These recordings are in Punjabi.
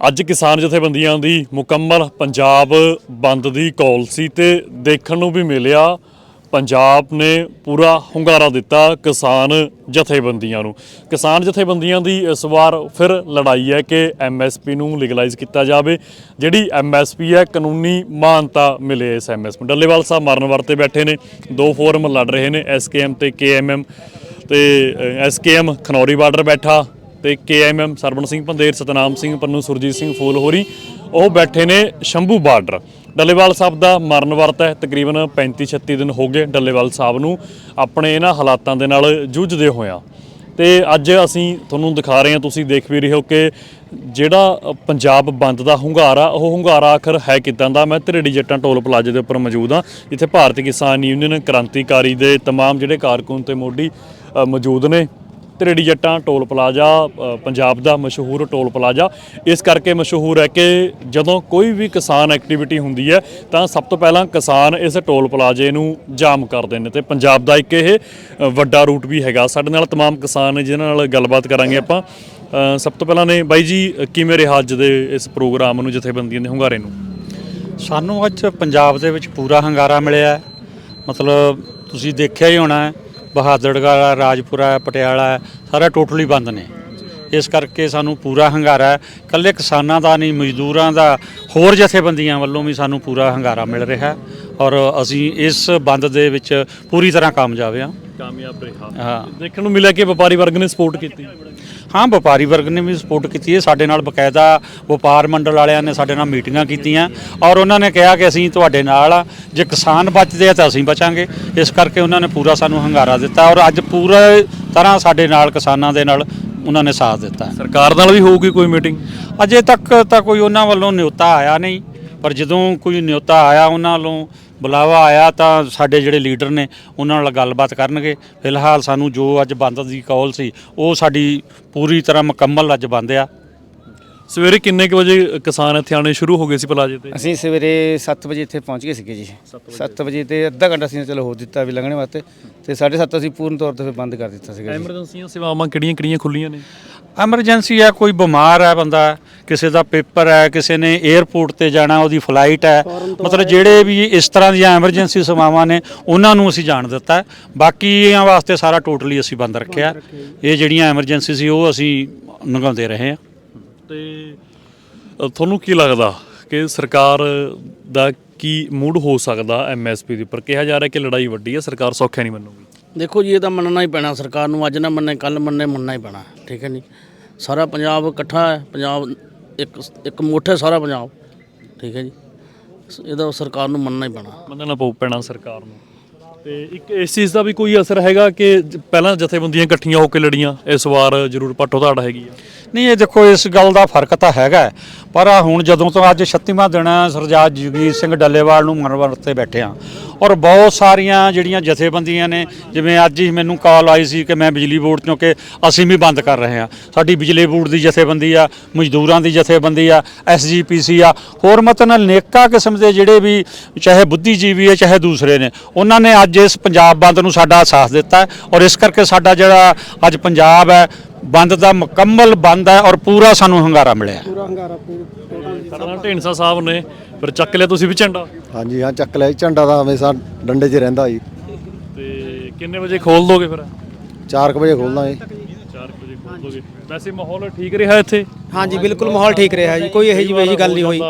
ਅੱਜ ਕਿਸਾਨ ਜਥੇਬੰਦੀਆਂ ਦੀ ਮੁਕੰਮਲ ਪੰਜਾਬ ਬੰਦ ਦੀ ਕਾਲ ਸੀ ਤੇ ਦੇਖਣ ਨੂੰ ਵੀ ਮਿਲਿਆ, ਪੰਜਾਬ ਨੇ ਪੂਰਾ ਹੁੰਗਾਰਾ ਦਿੱਤਾ ਕਿਸਾਨ ਜਥੇਬੰਦੀਆਂ ਨੂੰ। ਕਿਸਾਨ ਜਥੇਬੰਦੀਆਂ ਦੀ ਇਸ ਵਾਰ ਫਿਰ ਲੜਾਈ ਹੈ ਕਿ ਐਮਐਸਪੀ ਨੂੰ ਲੀਗਲਾਈਜ਼ ਕੀਤਾ ਜਾਵੇ, ਜਿਹੜੀ ਐਮਐਸਪੀ ਹੈ ਕਾਨੂੰਨੀ ਮਾਨਤਾ ਮਿਲੇ ਇਸ ਐਮਐਸਪੀ ਡੱਲੇਵਾਲ ਸਾਹਿਬ ਮਰਨ ਵਰਤੇ ਬੈਠੇ ਨੇ, ਦੋ ਫੋਰਮ ਲੜ ਰਹੇ ਨੇ ਐਸਕੇਐਮ ਤੇ ਕੇਐਮਐਮ ਤੇ ਐਸਕੇਐਮ ਖਨੌਰੀ ਬਾਰਡਰ ਬੈਠਾ ਤੇ ਕੇਐਮਐਮ ਸਰਵਣ ਸਿੰਘ ਪੰਦੇਰ ਸਤਨਾਮ ਸਿੰਘ ਪੰਨੂ ਸੁਰਜੀਤ ਸਿੰਘ ਫੂਲ ਹੋਰੀ ਉਹ ਬੈਠੇ ਨੇ ਸ਼ੰਭੂ ਬਾਰਡਰ ਡੱਲੇਵਾਲ ਸਾਹਿਬ ਦਾ ਮਰਨ ਵਰਤ ਹੈ ਤਕਰੀਬਨ 35 36 ਦਿਨ ਹੋ ਗਏ ਡੱਲੇਵਾਲ ਸਾਹਿਬ ਨੂੰ ਆਪਣੇ ਇਹਨਾਂ ਹਾਲਾਤਾਂ ਦੇ ਨਾਲ ਜੂਝਦੇ ਹੋਇਆਂ ਤੇ ਅੱਜ ਅਸੀਂ ਤੁਹਾਨੂੰ ਦਿਖਾ ਰਹੇ ਹਾਂ ਤੁਸੀਂ ਦੇਖ ਵੀ ਰਹੇ ਹੋ ਕਿ ਜਿਹੜਾ ਅ, ਪੰਜਾਬ ਬੰਦ ਦਾ ਹੁੰਗਾਰਾ ਉਹ ਹੁੰਗਾਰਾ ਆਖਰ ਹੈ ਕਿਦਾਂ ਦਾ ਮੈਂ ਧਰੇੜੀ ਜੱਟਾਂ ਟੋਲ ਪਲਾਜ਼ੇ ਦੇ ਉੱਪਰ ਮੌਜੂਦ ਹਾਂ ਜਿੱਥੇ ਭਾਰਤੀ ਕਿਸਾਨ ਯੂਨੀਅਨ ਕ੍ਰਾਂਤੀਕਾਰੀ ਦੇ तमाम ਜਿਹੜੇ ਕਾਰਕੁਨ ਤੇ ਮੋਢੀ ਅ, ਮੌਜੂਦ ਨੇ ਧਰੇੜੀ ਜੱਟਾਂ ਟੋਲ ਪਲਾਜ਼ਾ ਅ, ਪੰਜਾਬ ਦਾ ਮਸ਼ਹੂਰ ਟੋਲ ਪਲਾਜ਼ਾ ਇਸ ਕਰਕੇ ਮਸ਼ਹੂਰ ਹੈ ਕਿ ਜਦੋਂ ਕੋਈ ਵੀ ਕਿਸਾਨ ਐਕਟੀਵਿਟੀ ਹੁੰਦੀ ਹੈ ਤਾਂ ਸਭ ਤੋਂ ਪਹਿਲਾਂ ਕਿਸਾਨ ਇਸ ਟੋਲ ਪਲਾਜ਼ੇ ਨੂੰ ਜਾਮ ਕਰਦੇ ਨੇ ਤੇ ਪੰਜਾਬ ਦਾ ਇੱਕ ਇਹ ਅ, ਵੱਡਾ ਰੂਟ ਵੀ ਹੈਗਾ ਸਾਡੇ ਨਾਲ तमाम ਕਿਸਾਨ ਨੇ ਜਿਨ੍ਹਾਂ ਨਾਲ ਗੱਲਬਾਤ ਕਰਾਂਗੇ ਆਪਾਂ ਅ, ਸਭ ਤੋਂ ਪਹਿਲਾਂ ਨੇ ਬਾਈ ਜੀ ਅ, ਕਿਵੇਂ ਰਿਹਾ ਅੱਜ ਦੇ ਇਸ ਪ੍ਰੋਗਰਾਮ ਨੂੰ ਜਥੇਬੰਦੀਆਂ ਦੇ ਹੁੰਗਾਰੇ ਨੂੰ ਸਾਨੂੰ ਅੱਜ ਪੰਜਾਬ ਦੇ ਵਿੱਚ ਪੂਰਾ ਹੰਗਾਰਾ ਮਿਲਿਆ ਹੈ। ਮਤਲਬ ਤੁਸੀਂ ਦੇਖਿਆ ਹੀ ਹੋਣਾ ਹੈ, ਬਹਾਦਰਗੜ੍ਹ ਰਾਜਪੁਰਾ ਪਟਿਆਲਾ ਸਾਰਾ ਟੋਟਲੀ ਬੰਦ ਨੇ। ਇਸ ਕਰਕੇ ਸਾਨੂੰ ਪੂਰਾ ਹੰਗਾਰਾ ਹੈ। ਇਕੱਲੇ ਕਿਸਾਨਾਂ ਦਾ ਨਹੀਂ ਮਜ਼ਦੂਰਾਂ ਦਾ ਹੋਰ ਜਥੇਬੰਦੀਆਂ ਵੱਲੋਂ ਵੀ ਸਾਨੂੰ ਪੂਰਾ ਹੰਗਾਰਾ ਮਿਲ ਰਿਹਾ ਔਰ ਅਸੀਂ ਇਸ ਬੰਦ ਦੇ ਵਿੱਚ ਪੂਰੀ ਤਰ੍ਹਾਂ ਕਾਮਯਾਬ ਹਾਂ। ਕਾਮਯਾਬ ਰਿਹਾ। ਹਾਂ। ਦੇਖਣ ਨੂੰ ਮਿਲਿਆ ਕਿ ਵਪਾਰੀ ਵਰਗ ਨੇ ਸਪੋਰਟ ਕੀਤੀ। ਹਾਂ ਵਪਾਰੀ ਵਰਗ ਨੇ ਵੀ ਸਪੋਰਟ ਕੀਤੀ ਹੈ। ਸਾਡੇ ਨਾਲ ਬਕਾਇਦਾ ਵਪਾਰ ਮੰਡਲ ਵਾਲਿਆਂ ਨੇ ਸਾਡੇ ਨਾਲ ਮੀਟਿੰਗਾਂ ਕੀਤੀਆਂ ਔਰ ਉਹਨਾਂ ਨੇ ਕਿਹਾ ਕਿ ਅਸੀਂ ਤੁਹਾਡੇ ਨਾਲ ਆ। ਜੇ ਕਿਸਾਨ ਬਚਦੇ ਆ ਤਾਂ ਅਸੀਂ ਬਚਾਂਗੇ। ਇਸ ਕਰਕੇ ਉਹਨਾਂ ਨੇ ਪੂਰਾ ਸਾਨੂੰ ਹੰਗਾਰਾ ਦਿੱਤਾ ਔਰ ਅੱਜ ਪੂਰਾ ਤਰ੍ਹਾਂ ਸਾਡੇ ਨਾਲ ਕਿਸਾਨਾਂ ਦੇ ਨਾਲ ਉਹਨਾਂ ਨੇ ਸਾਥ ਦਿੱਤਾ। ਸਰਕਾਰ ਨਾਲ ਵੀ ਹੋਊਗੀ ਕੋਈ ਮੀਟਿੰਗ? ਅਜੇ ਤੱਕ ਤਾਂ ਕੋਈ ਉਹਨਾਂ ਵੱਲੋਂ ਨਿਯੋਤਾ ਆਇਆ ਨਹੀਂ। ਪਰ ਜਦੋਂ ਕੋਈ ਨਿਯੋਤਾ ਆਇਆ ਉਹਨਾਂ ਵੱਲੋਂ ਬੁਲਾਵਾ ਆਇਆ ਤਾਂ ਸਾਡੇ ਜਿਹੜੇ ਲੀਡਰ ਨੇ ਉਹਨਾਂ ਨਾਲ ਗੱਲਬਾਤ ਕਰਨਗੇ। ਫਿਲਹਾਲ ਸਾਨੂੰ ਜੋ ਅੱਜ ਬੰਦ ਦੀ ਕਾਲ ਸੀ ਉਹ ਸਾਡੀ ਪੂਰੀ ਤਰ੍ਹਾਂ ਮੁਕੰਮਲ ਅੱਜ ਬੰਦ ਆ। ਸਵੇਰੇ ਕਿੰਨੇ ਕੁ ਵਜੇ ਕਿਸਾਨ ਇੱਥੇ ਆਣੇ ਸ਼ੁਰੂ ਹੋ ਗਏ ਸੀ ਪਲਾਜੇ ਤੇ? ਅਸੀਂ ਸਵੇਰੇ 7 ਵਜੇ ਇੱਥੇ ਪਹੁੰਚ ਗਏ ਸੀਗੇ ਜੀ। 7 ਵਜੇ। ਤੇ ਅੱਧਾ ਘੰਟਾ ਅਸੀਂ ਚਲੋ ਹੋ ਦਿੱਤਾ ਵੀ ਲੰਘਣੇ ਵਾਸਤੇ। ਤੇ 7:30 ਅਸੀਂ ਪੂਰਨ ਤੌਰ ਤੇ ਫਿਰ ਬੰਦ ਕਰ ਦਿੱਤਾ ਸੀਗਾ ਜੀ। ਐਮਰਜੈਂਸੀਆਂ ਸੇਵਾਵਾਂ ਕਿਹੜੀਆਂ ਕਿਹੜੀਆਂ ਖੁੱਲੀਆਂ ਨੇ? ਐਮਰਜੈਂਸੀ ਹੈ ਕੋਈ ਬਿਮਾਰ ਹੈ ਬੰਦਾ। ਕਿਸੇ ਦਾ ਪੇਪਰ ਹੈ ਕਿਸੇ ਨੇ 에ਅਰਪੋਰਟ ਤੇ ਜਾਣਾ ਉਹਦੀ ਫਲਾਈਟ ਹੈ। ਮਤਲਬ ਜਿਹੜੇ ਵੀ ਇਸ ਤਰ੍ਹਾਂ ਦੀਆਂ ਐਮਰਜੈਂਸੀ ਸੇਵਾਵਾਂ ਨੇ ਉਹਨਾਂ ਨੂੰ ਅਸੀਂ ਜਾਣ ਦਿੱਤਾ ਹੈ। ਬਾਕੀਆਂ ਵਾਸਤੇ ਸਾਰਾ ਟੋਟਲੀ ਅਸੀਂ ਬੰਦ ਰੱਖਿਆ ਇਹ ਜਿਹੜੀਆਂ ਐਮਰਜੈਂਸੀ ਸੀ ਉਹ ਅਸੀਂ ਨਿਗਾਉਂਦੇ ਰਹੇ ਹਾਂ। ਤੇ ਤੁਹਾਨੂੰ ਕੀ ਲੱਗਦਾ ਕਿ ਸਰਕਾਰ ਦਾ ਕੀ ਮੂਡ ਹੋ ਸਕਦਾ ਐਮਐਸਪੀ ਦੇ ਉੱਪਰ? ਕਿਹਾ ਜਾ ਰਿਹਾ ਕਿ ਲੜਾਈ ਵੱਡੀ ਹੈ ਸਰਕਾਰ ਸੌਖਿਆ ਨਹੀਂ ਮੰਨੂਗੀ। ਦੇਖੋ ਜੀ ਇਹ ਤਾਂ ਮੰਨਣਾ ਹੀ ਪੈਣਾ। ਸਰਕਾਰ ਨੂੰ ਅੱਜ ਨਾ ਮੰਨੇ ਕੱਲ ਮੰਨੇ ਮੰਨਣਾ ਹੀ ਪੈਣਾ। ਠੀਕ ਹੈ ਨਹੀਂ ਸਾਰਾ ਪੰਜਾਬ ਇਕੱਠਾ ਹੈ। ਪੰਜਾਬ ਇੱਕ ਇੱਕ ਮੁੱਠ ਹੈ ਸਾਰਾ ਪੰਜਾਬ। ਠੀਕ ਹੈ ਜੀ। ਇਹਦਾ ਸਰਕਾਰ ਨੂੰ ਮੰਨਣਾ ਹੀ ਪੈਣਾ। ਮੰਨਣਾ ਪਊ, ਪੈਣਾ ਸਰਕਾਰ ਨੂੰ। ਤੇ ਇੱਕ ਇਸ ਚੀਜ਼ ਦਾ ਵੀ ਕੋਈ ਅਸਰ ਹੈਗਾ ਕਿ ਜ- ਪਹਿਲਾਂ ਜਥੇਬੰਦੀਆਂ ਇਕੱਠੀਆਂ ਹੋ ਕੇ ਲੜੀਆਂ, ਇਸ ਵਾਰ ਜ਼ਰੂਰ ਪੱਟੋ ਧਾੜ ਹੈਗੀ ਆ। ਨਹੀਂ, ਇਹ ਦੇਖੋ, ਇਸ ਗੱਲ ਦਾ ਫ਼ਰਕ ਤਾਂ ਹੈਗਾ ਪਰ ਆਹ ਹੁਣ ਜਦੋਂ ਤੋਂ ਅੱਜ 36ਵਾਂ ਦਿਨ ਹੈ ਸਰਜਾਤ ਜਗੀਰ ਸਿੰਘ ਡੱਲੇਵਾਲ ਨੂੰ ਮਨਵਰ ਤੇ ਬੈਠੇ ਆ ਔਰ ਬਹੁਤ ਸਾਰੀਆਂ ਜਿਹੜੀਆਂ ਜਥੇਬੰਦੀਆਂ ਨੇ, ਜਿਵੇਂ ਅੱਜ ਹੀ ਮੈਨੂੰ ਕਾਲ ਆਈ ਸੀ ਕਿ ਮੈਂ ਬਿਜਲੀ ਬੋਰਡ ਚੋਂ ਕਿ ਅਸੀਂ ਵੀ ਬੰਦ ਕਰ ਰਹੇ ਹਾਂ। ਸਾਡੀ ਬਿਜਲੀ ਬੋਰਡ ਦੀ ਜਥੇਬੰਦੀ ਆ, ਮਜ਼ਦੂਰਾਂ ਦੀ ਜਥੇਬੰਦੀ ਆ ਐਸਜੀਪੀਸੀ ਆ, ਹੋਰ ਮਤਲਬ ਨੇਕਾ ਕਿਸਮ ਦੇ ਜਿਹੜੇ ਵੀ ਚਾਹੇ ਬੁੱਧੀਜੀਵੀ ਹੈ, ਚਾਹੇ ਦੂਸਰੇ ਨੇ, ਉਹਨਾਂ ਨੇ ਅੱਜ ਇਸ ਪੰਜਾਬ ਬੰਦ ਨੂੰ ਸਾਡਾ ਸਾਥ ਦਿੱਤਾ ਔਰ ਇਸ ਕਰਕੇ ਸਾਡਾ ਜਿਹੜਾ ਅੱਜ ਪੰਜਾਬ ਹੈ ਬੰਦ ਦਾ ਮੁਕੰਮਲ ਬੰਦ ਹੈ ਔਰ ਪੂਰਾ ਸਾਨੂੰ ਹੰਗਾਰਾ ਮਿਲਿਆ ਸਾਡੇ ਨਾਲ ਢੇਂਸਾ ਸਾਹਿਬ ਨੇ ਫਿਰ ਚੱਕ ਲਿਆ ਤੁਸੀਂ ਵੀ ਝੰਡਾ? ਹਾਂਜੀ ਹਾਂ ਚੱਕ ਲਿਆ ਜੀ, ਝੰਡਾ ਤਾਂ ਹਮੇਸ਼ਾ ਡੰਡੇ 'ਚ ਰਹਿੰਦਾ ਜੀ। ਤੇ ਕਿੰਨੇ ਵਜੇ ਖੋਲ ਦੋਗੇ ਫਿਰ? 4 ਵਜੇ ਖੋਲਦਾ ਜੀ। 4 ਵਜੇ ਖੋਲ ਦੋਗੇ। ਵੈਸੇ ਮਾਹੌਲ ਠੀਕ ਰਿਹਾ ਇੱਥੇ? ਹਾਂਜੀ ਬਿਲਕੁਲ ਮਾਹੌਲ ਠੀਕ ਰਿਹਾ ਜੀ ਕੋਈ ਇਹੋ ਜਿਹੀ ਗੱਲ ਨਹੀਂ ਹੋਈ।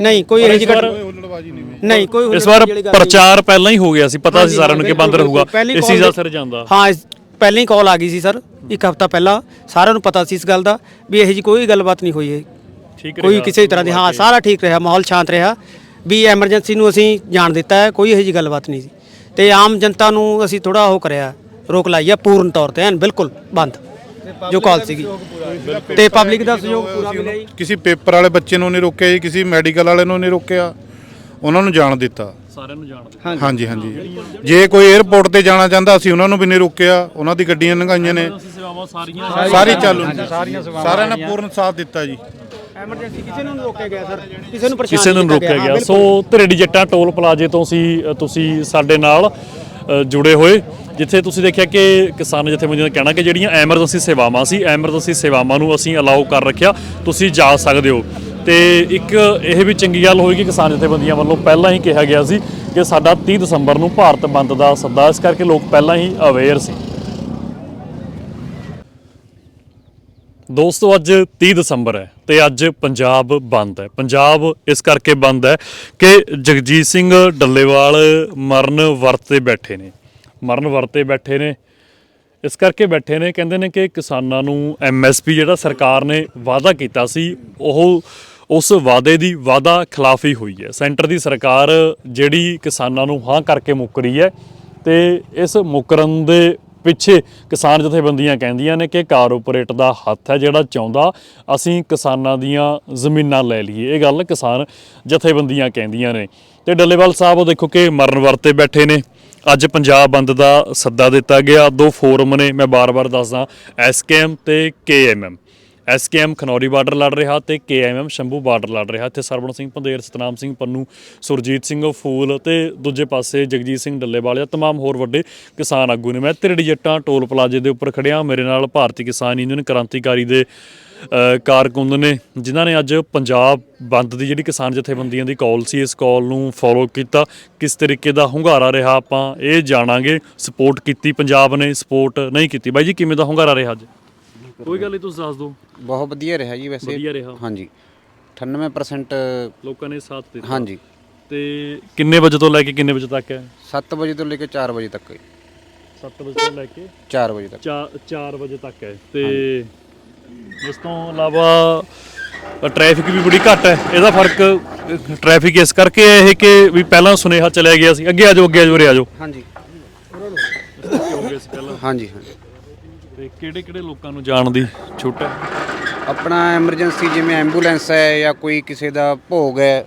ਨਹੀਂ ਕੋਈ ਇਹੋ ਜਿਹੀ ਇਸ ਗੱਲ ਨਹੀਂ ਕੋਈ ਇਸ ਵਾਰ ਹੁੱਲੜਬਾਜ਼ੀ ਵਾਲੀ ਗੱਲ ਨਹੀਂ। ਪ੍ਰਚਾਰ ਪਹਿਲਾਂ ਹੀ ਹੋ ਗਿਆ ਸੀ ਪਤਾ ਸੀ ਹਾਂਜੀ, ਸਾਰਿਆਂ ਨੂੰ ਕਿ ਬੰਦ ਬਿਲਕੁਲ, ਰਹੂਗਾ ਪਹਿਲੀ ਇਸ call ਚੀਜ਼ ਦਾ ਦੇ- ਅਸਰ ਜਾਂਦਾ। ਹਾਂ ਇਸ- ਪਹਿਲਾਂ ਹੀ ਕਾਲ ਆ ਗਈ ਸੀ ਸਰ। ਇੱਕ ਹਫਤਾ ਪਹਿਲਾਂ ਸਾਰਿਆਂ ਨੂੰ ਪਤਾ ਸੀ ਇਸ ਗੱਲ ਦਾ ਵੀ ਇਹੋ ਜਿਹੀ ਕੋਈ ਗੱਲਬਾਤ ਨਹੀਂ ਹੋਈ ਹੈ। ਠੀਕ ਕੋਈ ਕਿਸੇ ਵੀ ਤਰ੍ਹਾਂ ਦੀ ਹਾਂ ਸਾਰਾ ਠੀਕ ਰਿਹਾ ਮਾਹੌਲ ਸ਼ਾਂਤ ਰਿਹਾ ਵੀ ਐਮਰਜੈਂਸੀ ਨੂੰ ਅਸੀਂ ਜਾਣ ਦਿੱਤਾ ਹੈ ਕੋਈ ਇਹੋ ਜਿਹੀ ਗੱਲਬਾਤ ਨਹੀਂ ਸੀ। ਤੇ ਆਮ ਜਨਤਾ ਨੂੰ ਅਸੀਂ ਥੋੜਾ ਉਹ ਕਰਿਆ ਰੋਕ ਲਾਈ ਹੈ ਪੂਰਨ ਤੌਰ ਤੇ ਐਨ ਬਿਲਕੁਲ ਬੰਦ ਜੋ ਕਾਲ ਸੀਗੀ। ਤੇ ਪਬਲਿਕ ਦਾ ਸਹਿਯੋਗ ਪੂਰਾ ਮਿਲਿਆ ਜੀ ਕਿਸੇ ਪੇਪਰ ਵਾਲੇ ਬੱਚੇ ਨੂੰ ਨਹੀਂ ਰੋਕਿਆ ਜੀ ਕਿਸੇ ਮੈਡੀਕਲ ਵਾਲੇ ਨੂੰ ਨਹੀਂ ਰੋਕਿਆ। ਉਹਨਾਂ ਨੂੰ ਜਾਣ ਦਿੱਤਾ। ਸਾਰਿਆਂ ਨੂੰ ਜਾਣਦੇ ਹਾਂਜੀ। ਹਾਂਜੀ ਜੇ ਕੋਈ 에ਅਰਪੋਰਟ ਤੇ ਜਾਣਾ ਚਾਹੁੰਦਾ ਅਸੀਂ ਉਹਨਾਂ ਨੂੰ ਵੀ ਨਹੀਂ ਰੋਕਿਆ। ਉਹਨਾਂ ਦੀ ਗੱਡੀਆਂ ਲੰਘਾਈਆਂ ਨੇ। ਸੇਵਾਵਾਂ ਸਾਰੀਆਂ ਸਾਰੀ ਚਾਲੂ ਨੇ। ਸਾਰਿਆਂ ਨੇ ਪੂਰਨ ਸਾਥ ਦਿੱਤਾ ਜੀ। ਐਮਰਜੈਂਸੀ ਕਿਸੇ ਨੂੰ ਨਹੀਂ ਰੋਕਿਆ ਗਿਆ ਸਰ। ਕਿਸੇ ਨੂੰ ਪਰੇਸ਼ਾਨ ਕਿਸੇ ਨੂੰ ਨਹੀਂ ਰੋਕਿਆ ਕੀਤਾ ਗਿਆ ਹਾਂ, ਸੋ ਧਰੇੜੀ ਜੱਟਾਂ ਟੋਲ ਪਲਾਜ਼ੇ ਤੋਂ ਸੀ ਤੁਸੀਂ ਸਾਡੇ ਨਾਲ ਅ, ਜੁੜੇ ਹੋਏ ਜਿੱਥੇ ਤੁਸੀਂ ਦੇਖਿਆ ਕਿ ਕਿਸਾਨ ਜਥੇਬੰਦੀਆਂ ਦਾ ਕਹਿਣਾ ਕਿ ਜਿਹੜੀਆਂ ਐਮਰਜੈਂਸੀ ਸੇਵਾਵਾਂ ਸੀ ਐਮਰਜੈਂਸੀ ਸੇਵਾਵਾਂ ਨੂੰ ਅਸੀਂ ਅਲਾਉ ਕਰ ਰੱਖਿਆ। ਤੁਸੀਂ ਜਾ ਸਕਦੇ ਹੋ। ਤੇ ਇੱਕ ਇਹ ਵੀ ਚੰਗੀ ਗੱਲ ਹੋਈ ਕਿ ਕਿਸਾਨ ਜਥੇਬੰਦੀਆਂ ਵੱਲੋਂ ਪਹਿਲਾਂ ਹੀ ਕਿਹਾ ਗਿਆ ਸੀ ਕਿ ਸਾਡਾ 30 ਦਸੰਬਰ ਨੂੰ ਭਾਰਤ ਬੰਦ ਦਾ ਸੱਦਾ, ਇਸ ਕਰਕੇ ਲੋਕ ਪਹਿਲਾਂ ਹੀ ਅਵੇਅਰ ਸੀ। ਦੋਸਤੋ, ਅੱਜ 30 ਦਸੰਬਰ ਹੈ ਤੇ ਅੱਜ ਪੰਜਾਬ ਬੰਦ ਹੈ। ਪੰਜਾਬ ਇਸ ਕਰਕੇ ਬੰਦ ਹੈ ਕਿ ਜਗਜੀਤ ਸਿੰਘ ਡੱਲੇਵਾਲ ਮਰਨ ਵਰਤੇ ਬੈਠੇ ਨੇ। ਮਰਨ ਵਰਤੇ ਬੈਠੇ ਨੇ। ਇਸ ਕਰਕੇ ਬੈਠੇ ਨੇ, ਕਹਿੰਦੇ ਨੇ ਕਿ ਕਿਸਾਨਾਂ ਨੂੰ ਐਮਐਸਪੀ ਜਿਹੜਾ ਸਰਕਾਰ ਨੇ ਵਾਅਦਾ ਕੀਤਾ ਸੀ, ਉਹ ਉਸ ਵਾਅਦੇ ਦੀ ਵਾਅਦਾ ਖਿਲਾਫੀ ਹੋਈ ਹੈ। ਸੈਂਟਰ ਦੀ ਸਰਕਾਰ ਜਿਹੜੀ ਕਿਸਾਨਾਂ ਨੂੰ ਹਾਂ ਕਰਕੇ ਮੁੱਕ ਰਹੀ ਹੈ ਤੇ ਇਸ ਮੁਕਰਨ ਦੇ ਪਿੱਛੇ ਕਿਸਾਨ ਜਥੇਬੰਦੀਆਂ ਕਹਿੰਦੀਆਂ ਨੇ ਕਿ ਕਾਰਪੋਰੇਟ ਦਾ ਹੱਥ ਹੈ ਜਿਹੜਾ ਚਾਹੁੰਦਾ ਅਸੀਂ ਕਿਸਾਨਾਂ ਦੀਆਂ ਜ਼ਮੀਨਾਂ ਲੈ ਲਈਏ। ਇਹ ਗੱਲ ਕਿਸਾਨ ਜਥੇਬੰਦੀਆਂ ਕਹਿੰਦੀਆਂ ਨੇ। ਤੇ ਡੱਲੇਵਾਲ ਸਾਹਿਬ, ਉਹ ਦੇਖੋ ਕਿ ਮਰਨ ਵਰਤੇ ਬੈਠੇ ਨੇ। ਅੱਜ ਪੰਜਾਬ ਬੰਦ ਦਾ ਸੱਦਾ ਦਿੱਤਾ ਗਿਆ। ਦੋ ਫੋਰਮ ਨੇ, ਮੈਂ ਬਾਰ-ਬਾਰ ਦੱਸਦਾ। ਐਸਕੇਐਮ ਤੇ ਕੇਐਮਐਮ ਐਸਕੇਐਮ ਖਨੌਰੀ ਬਾਰਡਰ ਲੜ ਰਿਹਾ ਤੇ ਕੇਐਮਐਮ ਸ਼ੰਭੂ ਬਾਰਡਰ ਲੜ ਰਿਹਾ। ਇੱਥੇ ਸਰਵਣ ਸਿੰਘ ਪੰਦੇਰ ਸਤਨਾਮ ਸਿੰਘ ਪੰਨੂ ਸੁਰਜੀਤ ਸਿੰਘ ਫੂਲ ਤੇ ਦੂਜੇ ਪਾਸੇ ਜਗਜੀਤ ਸਿੰਘ ਡੱਲੇਵਾਲ ਜਾਂ ਤਮਾਮ ਹੋਰ ਵੱਡੇ ਕਿਸਾਨ ਆਗੂ ਨੇ। ਮੈਂ ਤਿਰੜੀ ਜੱਟਾਂ ਟੋਲ ਪਲਾਜ਼ੇ ਦੇ ਉੱਪਰ ਖੜਿਆ। ਮੇਰੇ ਨਾਲ ਭਾਰਤੀ ਕਿਸਾਨ ਯੂਨੀਅਨ ਕ੍ਰਾਂਤੀਕਾਰੀ ਦੇ ਅ, ਕਾਰਕੁੰਦ ਨੇ ਜਿਨ੍ਹਾਂ ਨੇ ਅੱਜ ਪੰਜਾਬ ਬੰਦ ਦੀ ਜਿਹੜੀ ਕਿਸਾਨ ਜਥੇਬੰਦੀਆਂ ਦੀ ਕਾਲ ਸੀ ਇਸ ਕਾਲ ਨੂੰ ਫੋਲੋ ਕੀਤਾ। ਕਿਸ ਤਰੀਕੇ ਦਾ ਹੁੰਗਾਰਾ ਰਿਹਾ ਆਪਾਂ ਇਹ ਜਾਣਾਂਗੇ। ਸਪੋਰਟ ਕੀਤੀ ਪੰਜਾਬ ਨੇ ਸਪੋਰਟ ਨਹੀਂ ਕੀਤੀ। ਬਾਈ ਜੀ ਕਿਵੇਂ ਦਾ ਹੁੰਗਾਰਾ ਰਿਹਾ ਅੱਜ? ਕੋਈ ਗੱਲ ਨਹੀਂ ਤੁਸੀਂ ਦੱਸ ਦਿਓ। ਬਹੁਤ ਵਧੀਆ ਰਿਹਾ ਜੀ ਵੈਸੇ। ਵਧੀਆ ਰਿਹਾ। ਹਾਂਜੀ। 98% ਲੋਕਾਂ ਨੇ ਸਾਥ ਦਿੱਤਾ। ਹਾਂਜੀ। ਤੇ ਕਿੰਨੇ ਵਜੇ ਤੋਂ ਲੈ ਕੇ ਕਿੰਨੇ ਵਜੇ ਤੱਕ ਹੈ? 7 ਵਜੇ ਤੋਂ ਲੈ ਕੇ 4 ਵਜੇ ਤੱਕ 7 ਵਜੇ ਤੋਂ ਲੈ ਕੇ 4 ਵਜੇ ਤੱਕ। 4 ਵਜੇ ਤੱਕ ਹੈ। ਤੇ ਇਸ ਤੋਂ ਇਲਾਵਾ ਟ੍ਰੈਫਿਕ ਵੀ ਬੜੀ ਘੱਟ ਹੈ। ਇਹਦਾ ਫ਼ਰਕ ਟ੍ਰੈਫਿਕ ਇਸ ਕਰਕੇ ਹੈ ਇਹ ਕਿ ਵੀ ਪਹਿਲਾਂ ਸੁਨੇਹਾ ਚਲਿਆ ਗਿਆ ਸੀ। ਅੱਗੇ ਆ ਜਾਓ ਅੱਗੇ ਆ ਜਾਓ ਉਰੇ ਆ ਜਾਓ। ਹਾਂਜੀ। ਹੋ ਗਿਆ ਸੀ ਪਹਿਲਾਂ। ਹਾਂਜੀ ਹਾਂਜੀ। ਤੇ ਕਿਹੜੇ ਕਿਹੜੇ ਲੋਕਾਂ ਨੂੰ ਜਾਣ ਦੀ ਛੁੱਟ ਹੈ? ਆਪਣਾ ਐਮਰਜੈਂਸੀ ਜਿਵੇਂ ਐਂਬੂਲੈਂਸ ਹੈ ਜਾਂ ਕੋਈ ਕਿਸੇ ਦਾ ਭੋਗ ਹੈ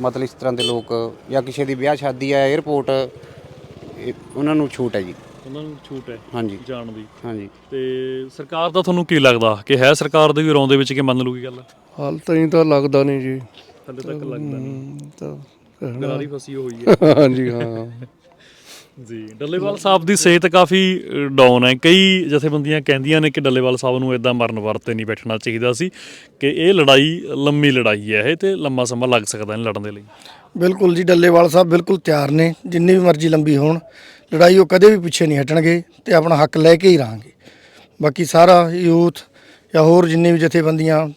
ਮਤਲਬ ਇਸ ਤਰ੍ਹਾਂ ਦੇ ਲੋਕ ਜਾਂ ਕਿਸੇ ਦੀ ਵਿਆਹ ਸ਼ਾਦੀ ਹੈ 에어ਪੋਰਟ ਉਹਨਾਂ ਨੂੰ ਛੂਟ ਹੈ ਜੀ। ਉਹਨਾਂ ਨੂੰ ਛੂਟ ਹੈ ਹਾਂਜੀ। ਜਾਣ ਦੀ। ਹਾਂਜੀ। ਤੇ ਸਰਕਾਰ ਦਾ ਤੁਹਾਨੂੰ ਕੀ ਲੱਗਦਾ? ਕਿ ਹੈ ਸਰਕਾਰ ਦੇ ਵੀ ਰੌਂ ਦੇ ਵਿੱਚ ਕਿ ਮੰਨ ਲੂਗੀ ਗੱਲ ਹਾਲ ਤਾਈਂ ਤਾਂ ਲੱਗਦਾ ਨਹੀਂ ਜੀ। ਹਲੇ ਤੱਕ ਲੱਗਦਾ ਨਹੀਂ। ਤਾਂ ਗਰਾਰੀ ਫਸੀ ਹੋਈ ਹੈ। ਹਾਂਜੀ ਹਾਂ। ਜੀ ਡੱਲੇਵਾਲ ਸਾਹਿਬ ਦੀ ਸਿਹਤ ਕਾਫੀ ਡਾਊਨ ਹੈ। ਕਈ ਜਥੇਬੰਦੀਆਂ ਕਹਿੰਦੀਆਂ ਨੇ ਕਿ ਡੱਲੇਵਾਲ ਸਾਹਿਬ ਨੂੰ ਇਦਾਂ ਮਰਨ ਵਰਤੇ ਨਹੀਂ ਬੈਠਣਾ ਚਾਹੀਦਾ ਸੀ ਕਿ ਇਹ ਲੜਾਈ ਲੰਮੀ ਲੜਾਈ ਹੈ ਇਹ ਤੇ ਲੰਮਾ ਸਮਾਂ ਲੱਗ ਸਕਦਾ ਹੈ ਲੜਨ ਦੇ ਲਈ। ਬਿਲਕੁਲ ਜੀ ਡੱਲੇਵਾਲ ਸਾਹਿਬ ਬਿਲਕੁਲ ਤਿਆਰ ਨੇ ਜਿੰਨੀ ਵੀ ਮਰਜ਼ੀ ਲੰਬੀ ਹੋਣ। ਲੜਾਈ ਉਹ ਕਦੇ ਵੀ ਪਿੱਛੇ ਨਹੀਂ ਹਟਣਗੇ ਤੇ ਆਪਣਾ ਹੱਕ ਲੈ ਕੇ ਹੀ ਰਹਾਂਗੇ। ਬਾਕੀ ਸਾਰਾ ਯੂਥ ਜਾਂ ਹੋਰ ਜਿੰਨੇ ਵੀ ਜਥੇਬੰਦੀਆਂ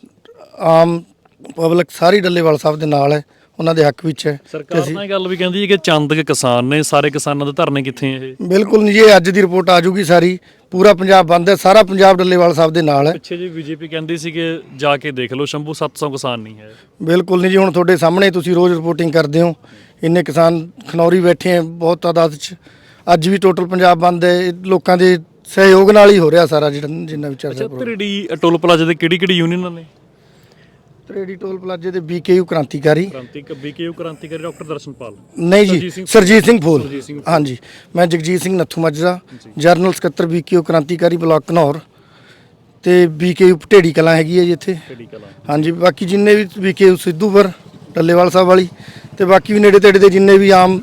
ਆਮ ਪਬਲਿਕ ਸਾਰੀ ਡੱਲੇਵਾਲ ਸਾਹਿਬ ਦੇ ਨਾਲ ਹੈ। ਉਹਨਾਂ ਦੇ ਹੱਕ ਵਿੱਚ ਹੈ। ਸਰਕਾਰ ਤਾਂ ਇਹ ਗੱਲ ਵੀ ਕਹਿੰਦੀ ਹੈ ਕਿ ਚੰਦ ਕੇ ਕਿਸਾਨ ਨੇ ਸਾਰੇ ਕਿਸਾਨਾਂ ਦੇ ਧਰਨੇ ਕਿੱਥੇ ਇਹ? ਬਿਲਕੁਲ ਨਹੀਂ ਜੀ ਇਹ ਅੱਜ ਦੀ ਰਿਪੋਰਟ ਆ ਜੂਗੀ ਸਾਰੀ। ਪੂਰਾ ਪੰਜਾਬ ਬੰਦ ਹੈ ਸਾਰਾ ਪੰਜਾਬ ਡੱਲੇਵਾਲ ਸਾਹਿਬ ਦੇ ਨਾਲ ਹੈ। ਪਿੱਛੇ ਜੀ ਬੀਜੇਪੀ ਕਹਿੰਦੀ ਸੀ ਕਿ ਜਾ ਕੇ ਦੇਖ ਲਓ ਸ਼ੰਭੂ 700 ਕਿਸਾਨ ਨਹੀਂ ਹੈ। ਬਿਲਕੁਲ ਨਹੀਂ ਜੀ ਹੁਣ ਤੁਹਾਡੇ ਸਾਹਮਣੇ ਤੁਸੀਂ ਰੋਜ਼ ਰਿਪੋਰਟਿੰਗ ਕਰਦੇ ਹੋ। ਇੰਨੇ ਕਿਸਾਨ ਖਨੌਰੀ ਬੈਠੇ ਹੈ ਬਹੁਤ ਤਾਦਾਦ 'ਚ। ਅੱਜ ਵੀ ਟੋਟਲ ਪੰਜਾਬ ਬੰਦ ਹੈ ਲੋਕਾਂ ਦੇ ਸਹਿਯੋਗ ਨਾਲ ਹੀ ਹੋ ਰਿਹਾ ਸਾਰਾ ਜਿਹੜਾ ਜਿੰਨਾ ਵੀ ਚੱਲ ਅੱਛਾ ਟੋਲ ਪਲਾਜ਼ੇ ਦੇ ਕਿਹੜੀ ਕਿਹੜੀ ਯੂਨੀਅਨਾਂ ਨੇ? ਤ੍ਰੇਡੀ ਟੋਲ ਪਲਾਜ਼ੇ ਦੇ ਬੀਕੇਯੂ ਕ੍ਰਾਂਤੀਕਾਰੀ। ਕ੍ਰਾਂਤਿਕ ਬੀਕੇਯੂ ਕ੍ਰਾਂਤੀਕਾਰੀ ਡਾਕਟਰ ਦਰਸ਼ਨਪਾਲ। ਨਹੀਂ ਸਰਜੀਤ ਜੀ ਸਿੰਘ ਸਰਜੀਤ ਸਿੰਘ ਫੂਲ ਸਰਜੀਤ ਸਿੰਘ ਹਾਂਜੀ ਮੈਂ ਜਗਜੀਤ ਸਿੰਘ ਨੱਥੂ ਮਾਜਰਾ ਜਰਨਲ ਸਕੱਤਰ ਬੀਕੇਯੂ ਕ੍ਰਾਂਤੀਕਾਰੀ ਬਲਾਕ ਘਨੌਰ ਤੇ ਬੀਕੇਯੂ ਢੇੜੀ ਕਲਾਂ ਹੈਗੀ ਹੈ ਜੀ ਇੱਥੇ। ਕਲਾ। ਹਾਂਜੀ ਬਾਕੀ ਜਿੰਨੇ ਵੀ ਬੀਕੇਯੂ ਸਿੱਧੂਪੁਰ ਟੱਲੇਵਾਲ ਸਾਹਿਬ ਵਾਲੀ ਤੇ ਬਾਕੀ ਵੀ ਨੇੜੇ ਤੇੜੇ ਦੇ ਜਿੰਨੇ ਵੀ ਆਮ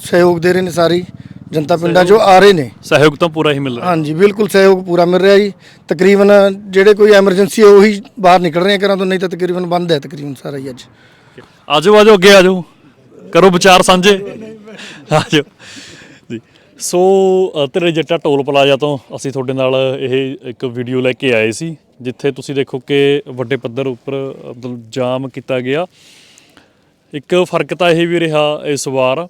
ਸਹਿਯੋਗ ਦੇ ਰਹੇ ਨੇ ਸਾਰੀ ਜਨਤਾ ਪਿੰਡਾਂ 'ਚੋਂ ਆ ਰਹੇ ਨੇ। ਸਹਿਯੋਗ ਤਾਂ ਪੂਰਾ ਹੀ ਮਿਲ ਰਿਹਾ। ਹਾਂਜੀ ਬਿਲਕੁਲ ਸਹਿਯੋਗ ਪੂਰਾ ਮਿਲ ਰਿਹਾ ਜੀ। ਤਕਰੀਬਨ ਜਿਹੜੇ ਕੋਈ ਐਮਰਜੈਂਸੀ ਹੈ ਉਹੀ ਬਾਹਰ ਨਿਕਲ ਰਹੇ ਆ ਘਰਾਂ ਤੋਂ ਨਹੀਂ ਤਾਂ ਤਕਰੀਬਨ ਬੰਦ ਹੈ ਤਕਰੀਬਨ ਸਾਰਾ ਹੀ ਅੱਜ। ਆਜੋ ਆਜੋ ਅੱਗੇ ਆਜੋ। ਕਰੋ ਵਿਚਾਰ ਸਾਂਝੇ। ਆਜੋ। ਜੀ। ਸੋ ਤੇਰੇ ਜੱਟਾ ਟੋਲ ਪਲਾਜ਼ਾ ਤੋਂ ਅਸੀਂ ਤੁਹਾਡੇ ਨਾਲ ਇਹ ਇੱਕ ਵੀਡੀਓ ਲੈ ਕੇ ਆਏ ਸੀ ਜਿੱਥੇ ਤੁਸੀਂ ਦੇਖੋ ਕਿ ਵੱਡੇ ਪੱਧਰ ਉੱਪਰ ਜਾਮ ਕੀਤਾ ਗਿਆ। ਇੱਕ ਫ਼ਰਕ ਤਾਂ ਇਹ ਵੀ ਰਿਹਾ ਇਸ ਵਾਰ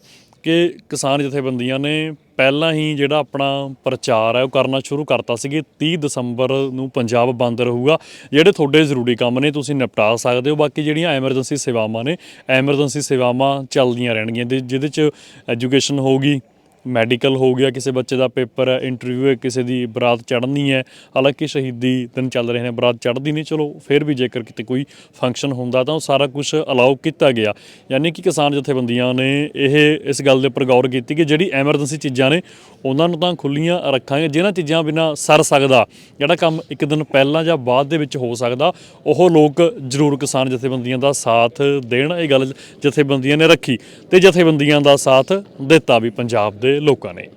ਕਿ ਕਿਸਾਨ ਜਥੇਬੰਦੀਆਂ ਨੇ ਪਹਿਲਾਂ ਹੀ ਜਿਹੜਾ ਆਪਣਾ ਪ੍ਰਚਾਰ ਹੈ ਉਹ ਕਰਨਾ ਸ਼ੁਰੂ ਕਰਤਾ ਸੀਗੇ ਕਿ 30 ਦਸੰਬਰ ਨੂੰ ਪੰਜਾਬ ਬੰਦ ਰਹੂਗਾ। ਜਿਹੜੇ ਤੁਹਾਡੇ ਜ਼ਰੂਰੀ ਕੰਮ ਨੇ ਤੁਸੀਂ ਨਿਪਟਾ ਸਕਦੇ ਹੋ। ਬਾਕੀ ਜਿਹੜੀਆਂ ਐਮਰਜੈਂਸੀ ਸੇਵਾਵਾਂ ਨੇ, ਐਮਰਜੈਂਸੀ ਸੇਵਾਵਾਂ ਚੱਲਦੀਆਂ ਰਹਿਣਗੀਆਂ। ਤੇ ਜਿਹਦੇ ਚ ਐਜੂਕੇਸ਼ਨ ਹੋਊਗੀ ਮੈਡੀਕਲ ਹੋ ਗਿਆ, ਕਿਸੇ ਬੱਚੇ ਦਾ ਪੇਪਰ ਹੈ ਇੰਟਰਵਿਊ ਹੈ, ਕਿਸੇ ਦੀ ਬਰਾਤ ਚੜ੍ਹਨੀ ਹੈ, ਹਾਲਾਂਕਿ ਸ਼ਹੀਦੀ ਦਿਨ ਚੱਲ ਰਹੇ ਨੇ, ਬਰਾਤ ਚੜ੍ਹਦੀ ਨਹੀਂ, ਚਲੋ ਫਿਰ ਵੀ ਜੇਕਰ ਕਿਤੇ ਕੋਈ ਫੰਕਸ਼ਨ ਹੁੰਦਾ ਤਾਂ ਉਹ ਸਾਰਾ ਕੁਝ ਅਲਾਉ ਕੀਤਾ ਗਿਆ। ਯਾਨੀ ਕਿ ਕਿਸਾਨ ਜਥੇਬੰਦੀਆਂ ਨੇ ਇਹ, ਇਸ ਗੱਲ ਦੇ ਉੱਪਰ ਗੌਰ ਕੀਤੀ ਕਿ ਜਿਹੜੀ ਐਮਰਜੈਂਸੀ ਚੀਜ਼ਾਂ ਨੇ, ਉਹਨਾਂ ਨੂੰ ਤਾਂ ਖੁੱਲੀਆਂ ਰੱਖਾਂਗੇ, ਜਿਹਨਾਂ ਚੀਜ਼ਾਂ ਬਿਨਾ ਸਰ ਸਕਦਾ, ਜਿਹੜਾ ਕੰਮ ਇੱਕ ਦਿਨ ਪਹਿਲਾਂ ਜਾਂ ਬਾਅਦ ਦੇ ਵਿੱਚ ਹੋ ਸਕਦਾ, ਉਹ ਲੋਕ ਜ਼ਰੂਰ ਕਿਸਾਨ ਜਥੇਬੰਦੀਆਂ ਦਾ ਸਾਥ ਦੇਣ। ਇਹ ਗੱਲ ਜਥੇਬੰਦੀਆਂ ਨੇ ਰੱਖੀ ਤੇ ਜਥੇਬੰਦੀਆਂ ਦਾ ਸਾਥ ਦਿੱਤਾ ਵੀ ਪੰਜਾਬ ਦੇ ਲੋਕਾਂ ਨੇ।